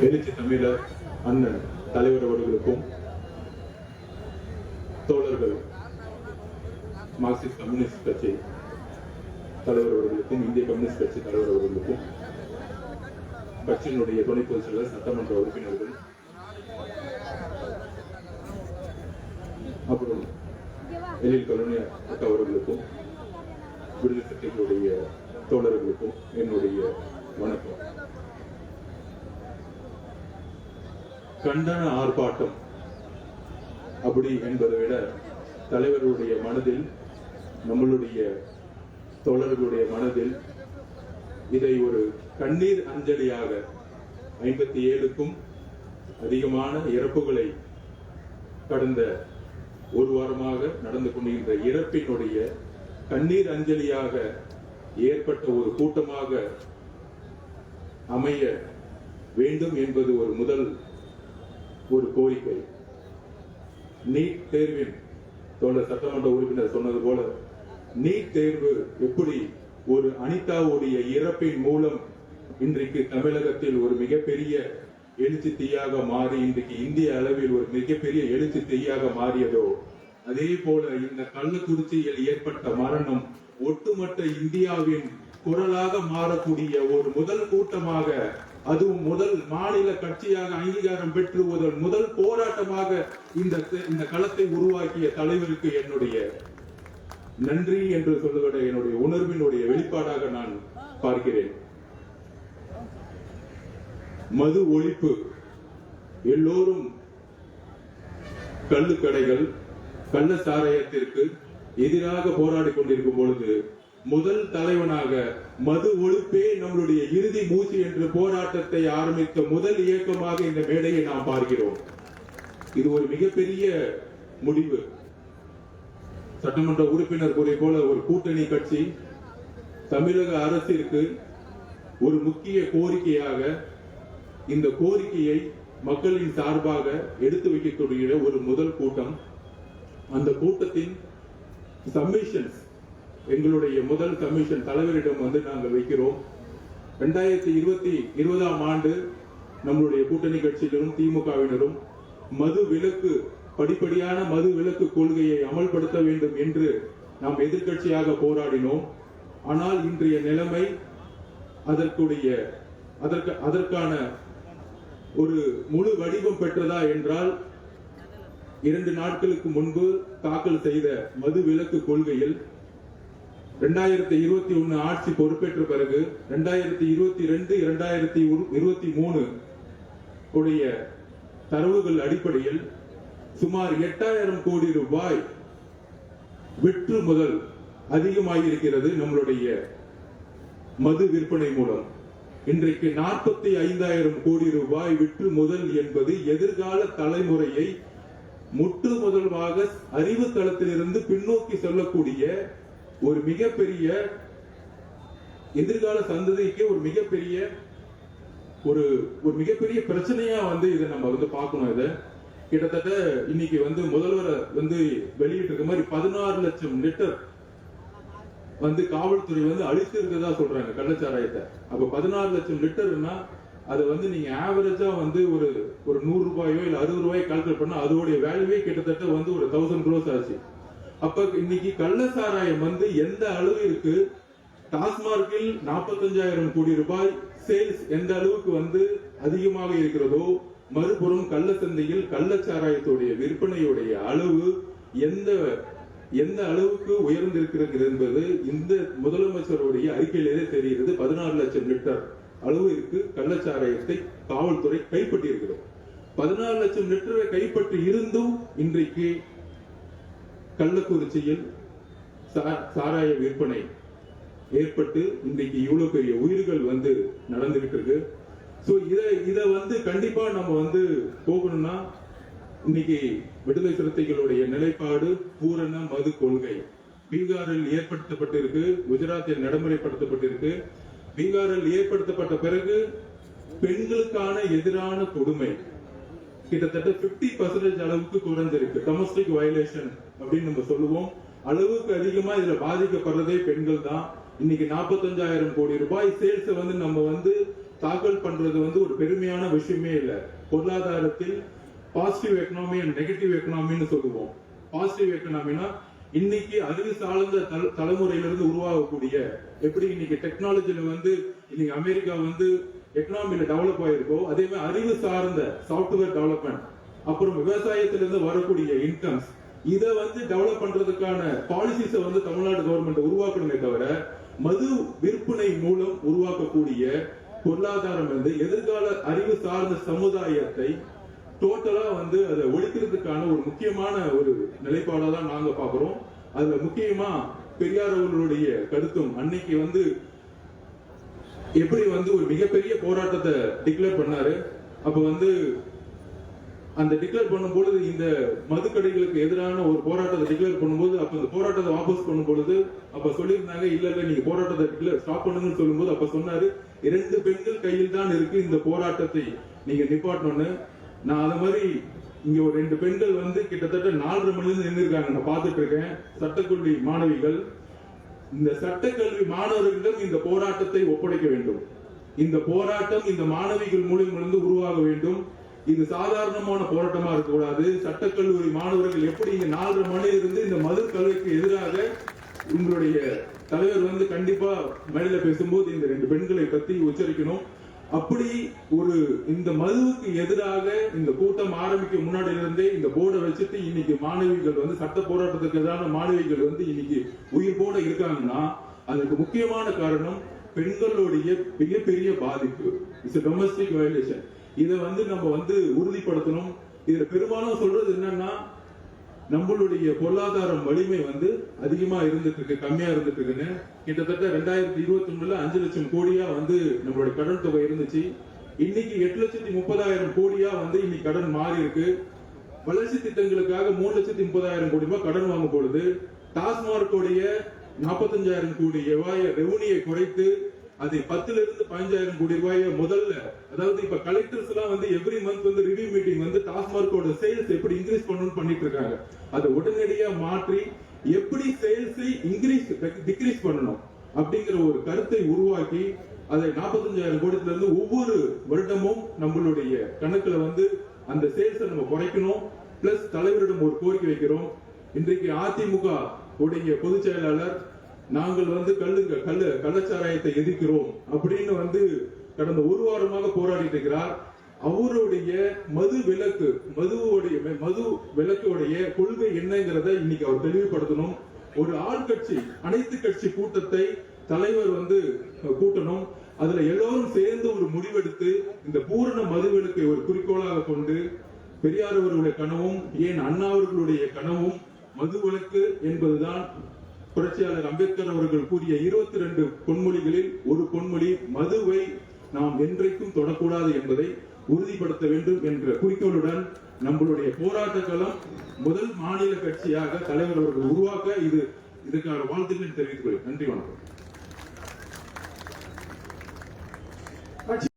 எழுச்சி தமிழர் அண்ணன் தலைவர் அவர்களுக்கும் தோழர்கள் மார்க்சிஸ்ட் கம்யூனிஸ்ட் கட்சி தலைவர் அவர்களுக்கும் இந்திய கம்யூனிஸ்ட் கட்சி தலைவர் அவர்களுக்கும் கட்சியினுடைய துணை பொதுச் செயலர் சட்டமன்ற உறுப்பினர்கள் அப்புறம் எழில் கருணை அக்கா அவர்களுக்கும் விடுதலை சக்திகளுடைய தோழர்களுக்கும் என்னுடைய வணக்கம். கண்டன ஆர்ப்பாட்டம். அப்படி என்பதை விட தலைவர்களுடைய மனதில் நம்மளுடைய தோழர்களுடைய மனதில் இதை ஒரு கண்ணீர் அஞ்சலியாக ஐம்பத்தி ஏழுக்கும் அதிகமான இறப்புகளை கடந்த ஒரு வாரமாக நடந்து கொண்டிருந்த இறப்பினுடைய கண்ணீர் அஞ்சலியாக ஏற்பட்ட ஒரு கூட்டமாக அமைய வேண்டும் என்பது ஒரு முதல் ஒரு கோரிக்கை. நீட் தேர்வின் தோழர் சட்டமன்ற உறுப்பினர் சொன்னது போல நீட் தேர்வு எப்படி ஒரு அனிதாவுடைய இறப்பின் மூலம் இன்றைக்கு தமிழகத்தில் ஒரு மிகப்பெரிய எழுச்சி தீயாக மாறி இன்றைக்கு இந்திய அளவில் ஒரு மிகப்பெரிய எழுச்சி தீயாக மாறியதோ அதே போல இந்த கள்ளக்குறிச்சியில் ஏற்பட்ட மரணம் ஒட்டுமொத்த இந்தியாவின் குரலாக மாறக்கூடிய ஒரு முதல் கூட்டமாக அதுவும் முதல் மாநில கட்சியாக அங்கீகாரம் பெற்று முதல் முதல் போராட்டமாக இந்த இந்த களத்தை உருவாக்கிய தலைவருக்கு என்னுடைய நன்றி என்று சொல்லுவதை என்னுடைய உணர்வினுடைய வெளிப்பாடாக நான் பார்க்கிறேன். மது ஒழிப்பு எல்லோரும் கள்ளுக்கடைகள் கள்ள சாராயத்திற்கு எதிராக போராடி கொண்டிருக்கும் பொழுது முதல் தலைவனாக மது ஒழிப்பே நம்மளுடைய இறுதி மூச்சு என்ற போராட்டத்தை ஆரம்பித்த முதல் இயக்கமாக இந்த மேடையை நாம் பார்க்கிறோம். இது ஒரு மிகப்பெரிய முடிவு. சட்டமன்ற உறுப்பினர் கூறிய போல ஒரு கூட்டணி கட்சி தமிழக அரசிற்கு ஒரு முக்கிய கோரிக்கையாக இந்த கோரிக்கையை மக்களின் சார்பாக எடுத்து வைக்கக்கூடிய ஒரு முதல் கூட்டம். அந்த கூட்டத்தின் சப்மிஷன்ஸ் எங்களுடைய முதல் கமிஷன் தலைவரிடம் வந்து நாங்கள் வைக்கிறோம். ரெண்டாயிரத்தி இருபத்தி இருபதாம் ஆண்டு நம்மளுடைய கூட்டணி கட்சியினரும் திமுகவினரும் மது விலக்கு படிப்படியான மது விலக்கு கொள்கையை அமல்படுத்த வேண்டும் என்று நாம் எதிர்க்கட்சியாக போராடினோம். ஆனால் இன்றைய நிலைமை அதற்குடைய அதற்கு அதற்கான ஒரு முழு வடிவம் பெற்றதா என்றால் இரண்டு நாட்களுக்கு முன்பு தாக்கல் செய்த மது விலக்கு கொள்கையில் ரெண்டாயிரத்தி இருபத்தி ஒன்னு ஆட்சி பொறுப்பேற்ற பிறகு ரெண்டாயிரத்தி இருபத்தி ரெண்டு இரண்டாயிரத்தி இருபத்தி மூணு உடைய தரவுகள் அடிப்படையில் சுமார் எட்டாயிரம் கோடி ரூபாய் விற்று முதல் அதிகமாகியிருக்கிறது நம்மளுடைய மது விற்பனை மூலம். இன்றைக்கு நாற்பத்தி ஐந்தாயிரம் கோடி ரூபாய் விற்று முதல் என்பது எதிர்கால தலைமுறையை முற்று முதல்வாக அறிவு தளத்திலிருந்து பின்னோக்கி செல்லக்கூடிய ஒரு மிகப்பெரிய எதிர்கால சந்ததிக்கு ஒரு மிகப்பெரிய ஒரு ஒரு மிகப்பெரிய பிரச்சனையா வந்து இதை நம்ம வந்து பார்க்கணும் இதை. கிட்டத்தட்ட இன்னைக்கு வந்து முதல்வர் வந்து வெளியிட்டு இருக்க மாதிரி பதினாறு லட்சம் லிட்டர் வந்து காவல்துறை வந்து அழித்து இருக்கிறதா சொல்றாங்க கள்ளச்சாராயத்தை. அப்ப பதினாறு லட்சம் லிட்டர்னா அதை வந்து நீங்க ஆவரேஜா வந்து ஒரு ஒரு நூறு ரூபாயோ இல்ல அறுபது ரூபாயோ கால்குலேட் பண்ணா அதோடைய வேல்யூவே கிட்டத்தட்ட வந்து ஒரு தௌசண்ட் க்ரோஸ் ஆச்சு. அப்ப இன்னைக்கு கள்ள சாராயம் வந்து எந்த அளவிற்கு டாஸ்மார்க்கில் நாற்பத்தஞ்சாயிரம் கோடி ரூபாய் சேல்ஸ் எந்த அளவுக்கு வந்து அதிகமாக இருக்கிறதோ மறுபுறம் கள்ள சந்தையில் கள்ளச்சாராயத்துடைய விற்பனையுடைய அளவு எந்த எந்த அளவுக்கு உயர்ந்திருக்கிறது என்பது இந்த முதலமைச்சருடைய அறிக்கையிலே தெரிகிறது. பதினாறு லட்சம் லிட்டர் அளவிற்கு கள்ளச்சாராயத்தை காவல்துறை கைப்பற்றி இருக்கிறது பதினாறு லட்சம் லிட்டரை கைப்பற்றி இருந்தும் இன்றைக்கு கள்ளக்குறிச்சியில் சாராய விற்பனை ஏற்பட்டு இன்றைக்கு இவ்வளவு பெரிய உயிர்கள் வந்து நடந்துகிட்டு இருக்கு. சோ இதை இதை வந்து கண்டிப்பா நம்ம வந்து போகணும்னா இன்னைக்கு விடுதலை சிறுத்தைகளுடைய நிலைப்பாடு பூரண மது கொள்கை. பீகாரில் ஏற்படுத்தப்பட்டிருக்கு குஜராத்தில் நடைமுறைப்படுத்தப்பட்டிருக்கு. பீகாரில் ஏற்படுத்தப்பட்ட பிறகு பெண்களுக்கான எதிரான கொடுமை கிட்டத்தட்ட பிப்டி பர்சன்டேஜ் அளவுக்கு குறைஞ்சிருக்கு டொமஸ்டிக் வயலேஷன் அப்படின்னு நம்ம சொல்லுவோம். அளவுக்கு அதிகமா இதுல பாதிக்கப்படுறதே பெண்கள் தான். இன்னைக்கு நாற்பத்தஞ்சாயிரம் கோடி ரூபாய் சேல்ஸ் வந்து நம்ம வந்து தாக்கல் பண்றது வந்து ஒரு பெருமையான விஷயமே இல்லை. பொருளாதாரத்தில் பாசிட்டிவ் எக்கனாமி அண்ட் நெகட்டிவ் எக்கனாமின்னு சொல்லுவோம். பாசிட்டிவ் எக்கனாமினா இன்னைக்கு அறிவு சார்ந்த தல- தலைமுறையிலிருந்து உருவாகக்கூடிய எப்படி இன்னைக்கு டெக்னாலஜியில வந்து இன்னைக்கு அமெரிக்கா வந்து எக்கனாமியில டெவலப் ஆயிருக்கோ அதே மாதிரி அறிவு சார்ந்த சாஃப்ட்வேர் டெவலப்மெண்ட் அப்புறம் விவசாயத்திலிருந்து வரக்கூடிய இன்கம்ஸ் இதை வந்து டெவலப் பண்றதுக்கான பாலிசிஸ வந்து தமிழ்நாடு கவர்மெண்ட் உருவாக்கணுமே தவிர மது விற்பனை மூலம் உருவாக்கக்கூடிய பொருளாதாரம் வந்து எதிர்கால அறிவு சார்ந்த சமுதாயத்தை டோட்டலா வந்து அதை ஒழிக்கிறதுக்கான ஒரு முக்கியமான ஒரு நிலைப்பாடா தான் நாங்க பாக்குறோம் அதுல முக்கியமா பெரியார் அவர்களுடைய கருத்தும் அன்னைக்கு வந்து எப்படி வந்து ஒரு மிகப்பெரிய போராட்டத்தை டிக்ளேர் பண்ணாரு? அப்ப வந்து அந்த டிக்ளேர் பண்ணும்பொழுது இந்த மதுக்கடைகளுக்கு எதிரான ஒரு போராட்டத்தை டிக்ளேர் பண்ணும்போது அப்ப இந்த போராட்டத்தை வாபஸ் பண்ணும் பொழுது அப்ப சொல்லியிருந்தாங்க இல்ல இல்ல நீங்க போராட்டத்தை டிக்ளேர் ஸ்டாப் பண்ணுங்கன்னு சொல்லும்போது அப்ப சொன்னாரு இரண்டு பெண்கள் கையில் தான் இருக்கு இந்த போராட்டத்தை நீங்க நிப்பாட்டணும்னு. நான் அது மாதிரி இங்க ஒரு ரெண்டு பெண்கள் வந்து கிட்டத்தட்ட நாலரை மணில இருந்து நின்றுருக்காங்க நான் பாத்துட்டு இருக்கேன். சட்டக்கல்லூரி மாணவிகள் இந்த சட்டக்கல்வி மாணவர்களிடம் இந்த போராட்டத்தை ஒப்படைக்க வேண்டும். இந்த போராட்டம் இந்த மாணவிகள் மூலியமிருந்து உருவாக வேண்டும். இது சாதாரணமான போராட்டமா இருக்கக்கூடாது. சட்டக்கல்லூரி மாணவர்கள் எப்படி இங்க நாலரை மணி இருந்து இந்த மது கல்விக்கு எதிராக உங்களுடைய தலைவர் வந்து கண்டிப்பா மேடையில பேசும்போது இந்த ரெண்டு பெண்களை பத்தி உச்சரிக்கணும். அப்படி ஒரு இந்த மதுவுக்கு எதிராக இந்த கூட்டம் ஆரம்பிக்க முன்னாடி இருந்தே இந்த போர்டை வச்சுட்டு இன்னைக்கு மாணவிகள் வந்து சட்ட போராட்டத்துக்கு எதிரான மாணவிகள் வந்து இன்னைக்கு உயிர் போட இருக்காங்கன்னா அதுக்கு முக்கியமான காரணம் பெண்களுடைய மிகப்பெரிய பாதிப்பு. இட்ஸ் டொமஸ்டிக் வயலேஷன் இதை வந்து நம்ம வந்து உறுதிப்படுத்தணும். இதுல பெரும்பாலும் சொல்றது என்னன்னா நம்மளுடைய பொருளாதாரம் வலிமை வந்து அதிகமா இருந்துட்டு இருக்கு கம்மியா இருந்துட்டு இருக்குன்னு கிட்டத்தட்ட ரெண்டாயிரத்தி இருபத்தி ஒண்ணுல அஞ்சு லட்சம் கோடியா வந்து நம்மளுடைய கடன் தொகை இருந்துச்சு. இன்னைக்கு எட்டு லட்சத்தி முப்பதாயிரம் கோடியா வந்து இன்னைக்கு கடன் மாறி இருக்கு வளர்ச்சி திட்டங்களுக்காக மூணு லட்சத்தி முப்பதாயிரம் கோடி ரூபாய் கடன் வாங்க பொழுது டாஸ்மார்க்கோடைய நாற்பத்தஞ்சாயிரம் கோடி ரூபாய் ரெவன்யூயை குறைத்து அதை பத்துல இருந்து பதினஞ்சாயிரம் கோடி ரூபாய முதல்ல அதாவது இப்ப கலெக்டர்ஸ் எல்லாம் வந்து எவ்ரி மந்த் வந்து ரிவ்யூ மீட்டிங் வந்து டாஸ்மார்க்கோட சேல்ஸ் எப்படி இன்க்ரீஸ் பண்ணணும்னு பண்ணிட்டு இருக்காங்க. அதை உடனடியா மாற்றி எப்படி சேல்ஸை இன்க்ரீஸ் டிக்ரீஸ் பண்ணணும் அப்படிங்கிற ஒரு கருத்தை உருவாக்கி அதை நாற்பத்தஞ்சாயிரம் கோடியில இருந்து ஒவ்வொரு வருடமும் நம்மளுடைய கணக்குல வந்து அந்த சேல்ஸை நம்ம குறைக்கணும். பிளஸ் தலைவரிடம் ஒரு கோரிக்கை வைக்கிறோம். இன்றைக்கு அதிமுக உடைய பொதுச் செயலாளர் நாங்கள் வந்து கல்லுங்க கல்லு கள்ளச்சாராயத்தை எதிர்க்கிறோம் அப்படின்னு வந்து கடந்த ஒரு வாரமாக போராடிட்டு இருக்கிறார். அவருடைய மது விலக்கு மதுவுடைய மது விலக்குடைய கொள்கை என்னங்கிறத இன்னைக்கு அவர் தெளிவுபடுத்தணும். ஒரு ஆட்கட்சி அனைத்து கட்சி கூட்டத்தை தலைவர் வந்து கூட்டணும். அதுல எல்லோரும் சேர்ந்து ஒரு முடிவெடுத்து இந்த பூரண மதுவிலக்கை ஒரு குறிக்கோளாக கொண்டு பெரியார் அவர்களுடைய கனவும் ஏன் அண்ணா அவர்களுடைய கனவும் மதுவிலக்கு என்பதுதான் புரட்சியாளர் அம்பேத்கர் அவர்கள் கூறிய இருபத்தி ரெண்டு பொன்மொழிகளில் ஒரு பொன்மொழி மதுவை நாம் என்றைக்கும் தொடக்கூடாது என்பதை உறுதிப்படுத்த வேண்டும் என்ற குறிக்கோளுடன் நம்மளுடைய போராட்ட களம் முதல் மாநில கட்சியாக தலைவர் அவர்கள் உருவாக்க இது இதுக்கான வாழ்த்துக்களை தெரிவித்துக் கொள்கிறேன். நன்றி வணக்கம்.